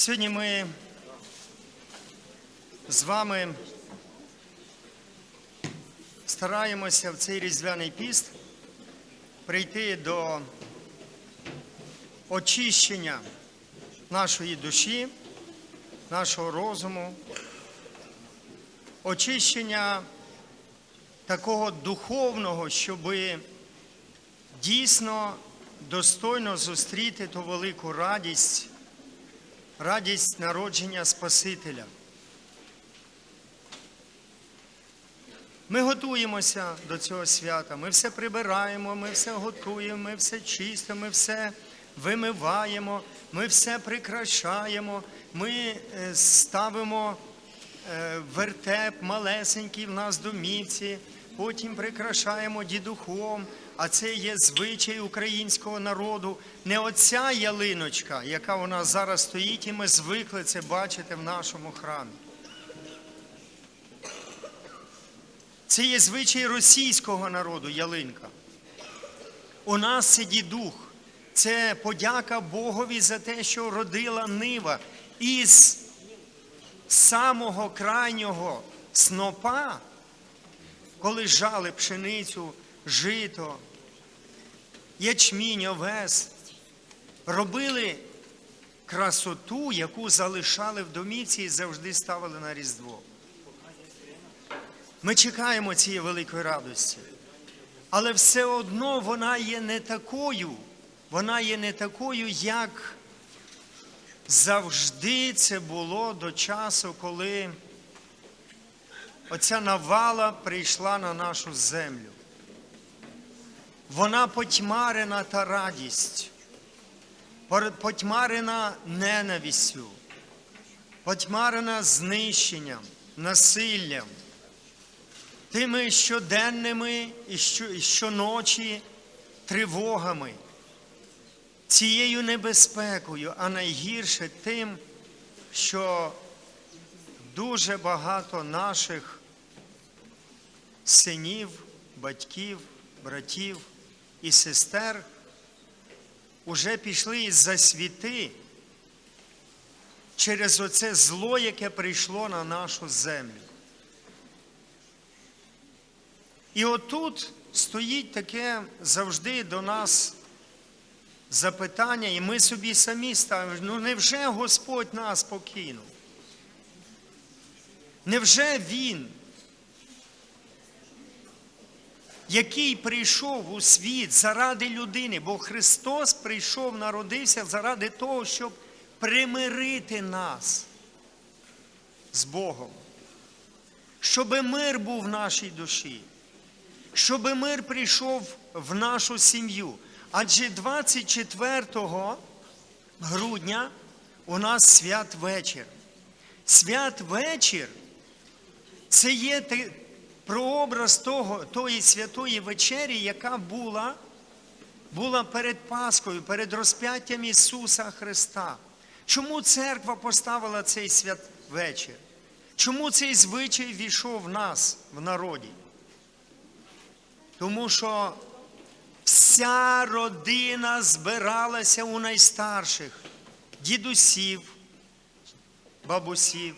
Сьогодні ми з вами стараємося в цей різдвяний піст прийти до очищення нашої душі, нашого розуму, очищення такого духовного, щоби дійсно достойно зустріти ту велику радість, радість народження Спасителя. Ми готуємося до цього свята, ми все прибираємо, ми все готуємо, ми все чистимо, ми все вимиваємо, ми все прикрашаємо, ми е, ставимо е, вертеп малесенький в нас домівці, потім прикрашаємо дідухом, а це є звичай українського народу. Не оця ялиночка, яка у нас зараз стоїть, і ми звикли це бачити в нашому храмі. Це є звичай російського народу ялинка. У нас це дідух. Це подяка Богові за те, що родила нива із самого крайнього снопа, коли жали пшеницю, жито, ячмінь, овес, робили красоту, яку залишали в домівці і завжди ставили на Різдво. Ми чекаємо цієї великої радості. Але все одно вона є не такою, вона є не такою, як завжди це було до часу, коли оця навала прийшла на нашу землю. Вона потьмарена та радість, потьмарена ненавістю, потьмарена знищенням, насиллям. Тими щоденними і щоночі тривогами, цією небезпекою, а найгірше тим, що дуже багато наших синів, батьків, братів і сестер уже пішли із засвіти через оце зло, яке прийшло на нашу землю. І отут стоїть таке завжди до нас запитання, і ми собі самі ставимо, ну невже Господь нас покинув? Невже Він, який прийшов у світ заради людини, бо Христос прийшов, народився заради того, щоб примирити нас з Богом, щоб мир був в нашій душі щоб мир прийшов в нашу сім'ю. Адже 24 грудня у нас святвечір. Святвечір це є прообраз того, тої святої вечері, яка була, була перед Паскою, перед розп'яттям Ісуса Христа. Чому церква поставила цей святвечір? Чому цей звичай війшов в нас в народі? Тому що вся родина збиралася у найстарших дідусів, бабусів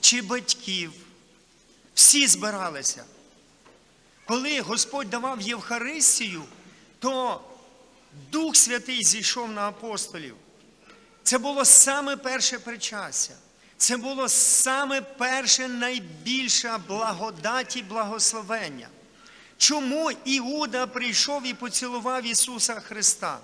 чи батьків. Всі збиралися. Коли Господь давав Євхаристію, то Дух Святий зійшов на апостолів. Це було саме перше причастя. Це було саме перше найбільше благодать і благословення. Чому Іуда прийшов і поцілував Ісуса Христа?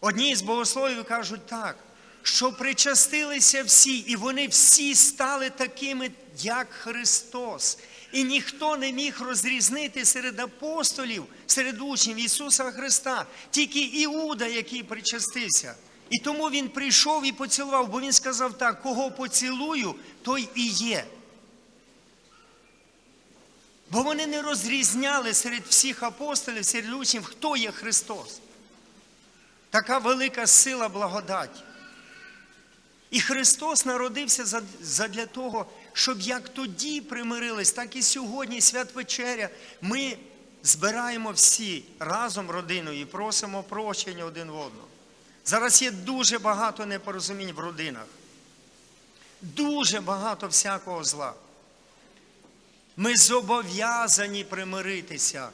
Одні з богословів кажуть так, що причастилися всі, і вони всі стали такими, як Христос. І ніхто не міг розрізнити серед апостолів, серед учнів Ісуса Христа, тільки Іуда, який причастився. І тому Він прийшов і поцілував, бо Він сказав так: кого поцілую, той і є. Бо вони не розрізняли серед всіх апостолів, серед учнів, хто є Христос. Така велика сила благодаті. І Христос народився задля того, щоб як тоді примирились, так і сьогодні, святвечеря, ми збираємо всі разом родиною і просимо прощення один в одного. Зараз є дуже багато непорозумінь в родинах, дуже багато всякого зла. Ми зобов'язані примиритися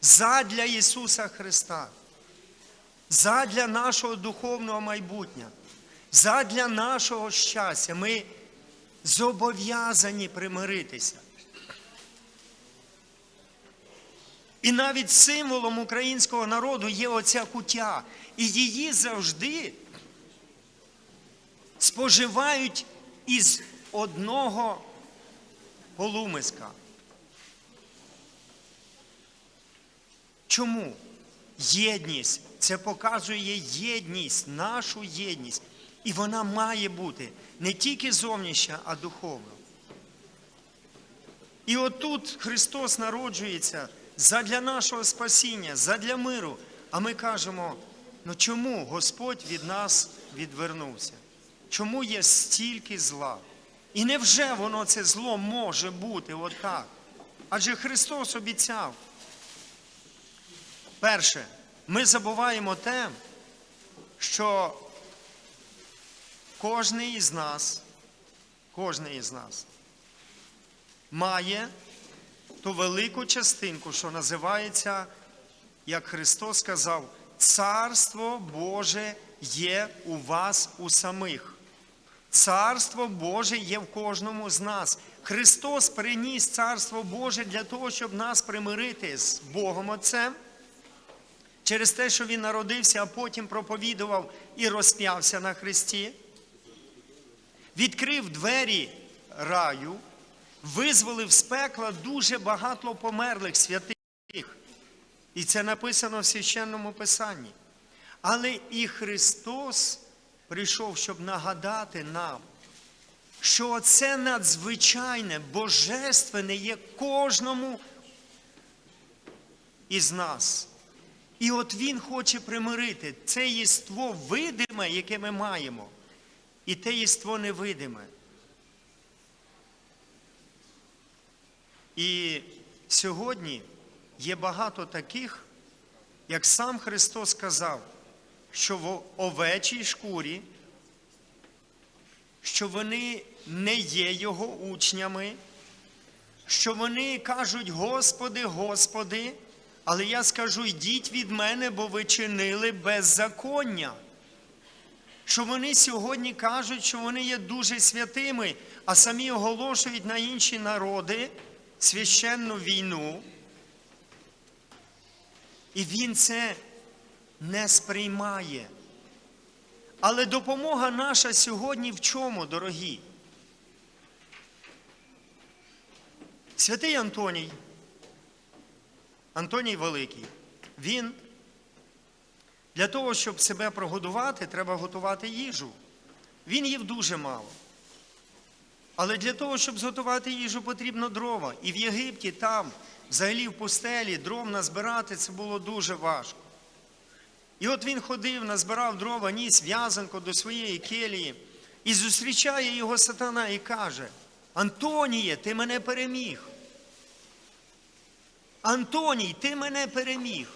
задля Ісуса Христа, задля нашого духовного майбутнього, задля нашого щастя. Ми зобов'язані примиритися. І навіть символом українського народу є оця кутя. І її завжди споживають із одного полумиска. Чому? Єдність. Це показує єдність, нашу єдність. І вона має бути не тільки зовнішня, а духовна. І отут Христос народжується задля нашого спасіння, задля миру. А ми кажемо, ну чому Господь від нас відвернувся? Чому є стільки зла? І невже воно це зло може бути отак? Адже Христос обіцяв. Перше, ми забуваємо те, що кожний із нас, кожний із нас має ту велику частинку, що називається, як Христос сказав, Царство Боже є у вас у самих. Царство Боже є в кожному з нас. Христос приніс Царство Боже для того, щоб нас примирити з Богом Отцем. Через те, що Він народився, а потім проповідував і розп'явся на Христі, відкрив двері раю, визволив з пекла дуже багато померлих святих. І це написано в священному Писанні. Але і Христос прийшов, щоб нагадати нам, що це надзвичайне, божественне є кожному із нас. І от Він хоче примирити це єство видиме, яке ми маємо, і те єство невидиме. І сьогодні є багато таких, як сам Христос сказав, що в овечій шкурі, що вони не є Його учнями, що вони кажуть, Господи, Господи, але я скажу, йдіть від мене, бо ви чинили беззаконня. Що вони сьогодні кажуть, що вони є дуже святими, а самі оголошують на інші народи священну війну. І він це не сприймає. Але допомога наша сьогодні в чому, дорогі? Святий Антоній, Антоній Великий, він для того, щоб себе прогодувати, треба готувати їжу. Він їв дуже мало. Але для того, щоб зготувати їжу, потрібно дрова. І в Єгипті, там, взагалі в пустелі, дров назбирати це було дуже важко. І от він ходив, назбирав дрова, ніс в'язанку до своєї келії і зустрічає його сатана і каже: Антоніє, ти мене переміг. Антоній, ти мене переміг.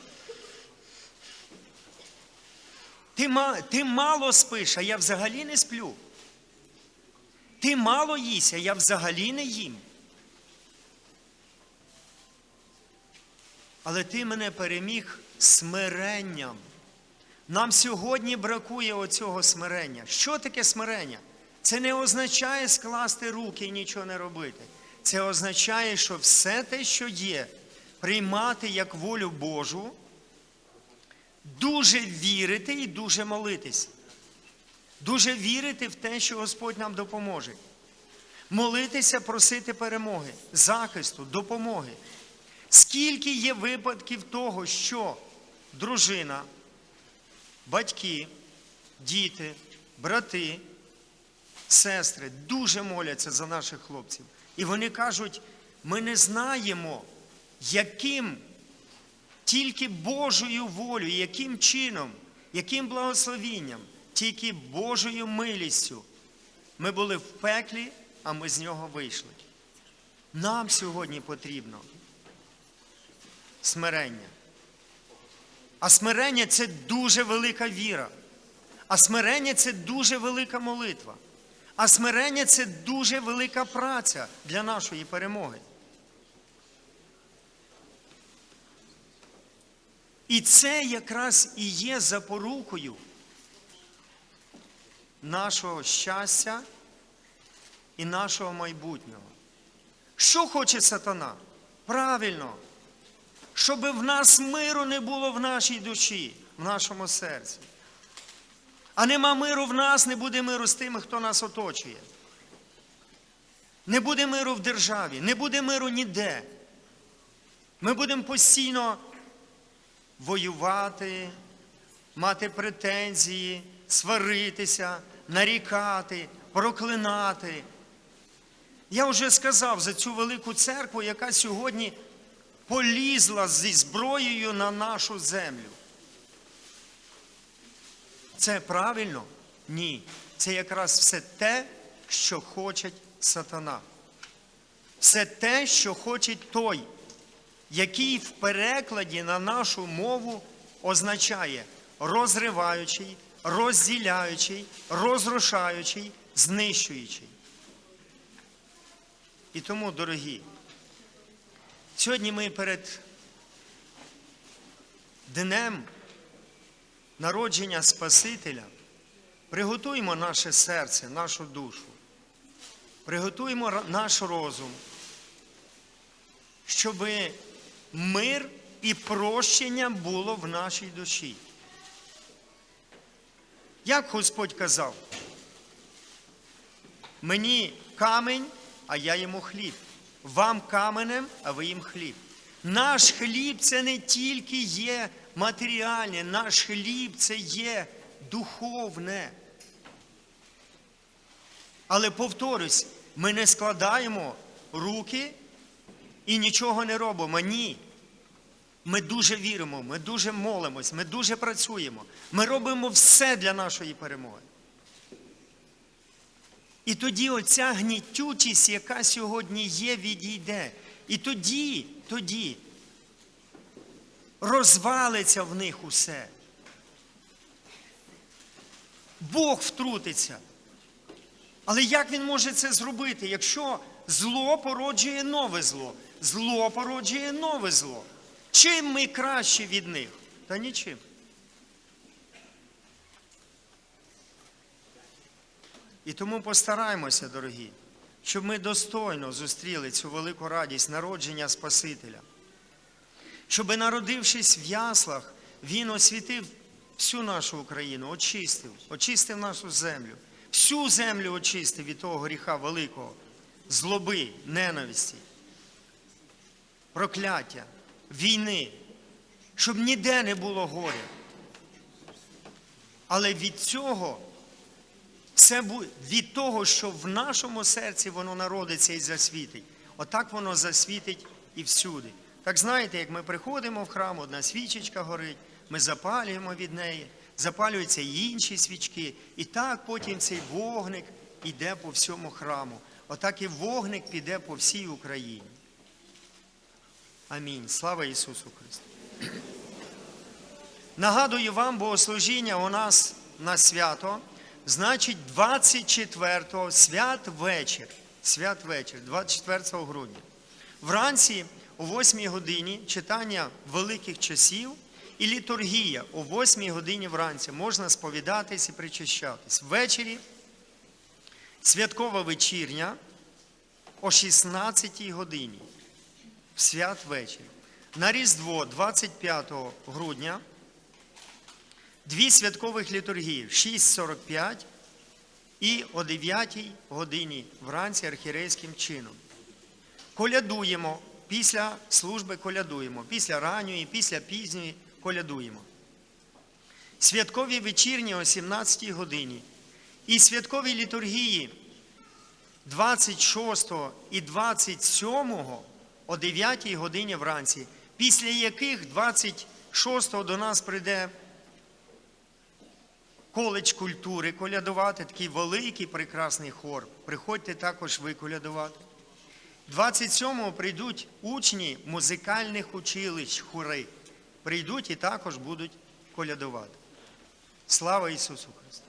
Ти, ти мало спиш, а я взагалі не сплю. Ти мало їся, я взагалі не їм. Але ти мене переміг смиренням. Нам сьогодні бракує оцього смирення. Що таке смирення? Це не означає скласти руки і нічого не робити. Це означає, що все те, що є, приймати як волю Божу, дуже вірити і дуже молитися. Дуже вірити в те, що Господь нам допоможе. Молитися, просити перемоги, захисту, допомоги. Скільки є випадків того, що дружина, батьки, діти, брати, сестри дуже моляться за наших хлопців. І вони кажуть, ми не знаємо, яким тільки Божою волею, яким чином, яким благословінням, тільки Божою милістю ми були в пеклі, а ми з нього вийшли. Нам сьогодні потрібно смирення. А смирення це дуже велика віра. А смирення це дуже велика молитва. А смирення це дуже велика праця для нашої перемоги. І це якраз і є запорукою нашого щастя і нашого майбутнього. Що хоче сатана? Правильно, щоб в нас миру не було в нашій душі, в нашому серці. А нема миру в нас, не буде миру з тими, хто нас оточує. Не буде миру в державі, не буде миру ніде. Ми будемо постійно воювати, мати претензії, сваритися, нарікати, проклинати. Я вже сказав за цю велику церкву, яка сьогодні полізла зі зброєю на нашу землю. Це правильно? Ні. Це якраз все те, що хоче сатана. Все те, що хоче той, який в перекладі на нашу мову означає розриваючий, розділяючий, розрушаючий, знищуючий. І тому, дорогі, сьогодні ми перед днем народження Спасителя приготуємо наше серце, нашу душу, приготуємо наш розум, щоб мир і прощення було в нашій душі. Як Господь казав, мені камень, а я йому хліб. Вам каменем, а ви їм хліб. Наш хліб це не тільки є матеріальне, наш хліб це є духовне. Але повторюсь, ми не складаємо руки і нічого не робимо. Ні. Ми дуже віримо, ми дуже молимось, ми дуже працюємо. Ми робимо все для нашої перемоги. І тоді оця гнітючість, яка сьогодні є, відійде. І тоді, тоді розвалиться в них усе. Бог втрутиться. Але як він може це зробити, якщо зло породжує нове зло? Зло породжує нове зло. Чим ми краще від них? Та нічим. І тому постараємося, дорогі, щоб ми достойно зустріли цю велику радість народження Спасителя. Щоб, народившись в яслах, Він освітив всю нашу Україну, очистив, очистив нашу землю, всю землю очистив від того гріха великого, злоби, ненависті, прокляття, війни, щоб ніде не було горя. Але від цього бу- від того, що в нашому серці воно народиться і засвітить. Отак воно засвітить і всюди. Так знаєте, як ми приходимо в храм, одна свічечка горить, ми запалюємо від неї, запалюються й інші свічки, і так потім цей вогник іде по всьому храму. Отак і вогник піде по всій Україні. Амінь. Слава Ісусу Христу. Нагадую вам, богослужіння у нас на свято, значить 24-го святвечір, святвечір, 24 грудня. Вранці о 8 годині читання великих часів і літургія о 8 годині вранці можна сповідатись і причащатись. Ввечері святкова вечірня о 16 годині в святвечір. На Різдво 25 грудня дві святкових літургії в 6.45 і о 9 годині вранці архірейським чином. Колядуємо після служби колядуємо, після ранньої, після пізньої колядуємо. Святкові вечірні о 17 годині і святкові літургії 26 і 27 о 9 годині вранці, після яких 26 до нас прийде коледж культури колядувати, такий великий прекрасний хор. Приходьте також ви колядувати. 27-го прийдуть учні музикальних училищ, хори. прийдуть і також будуть колядувати. Слава Ісусу Христу!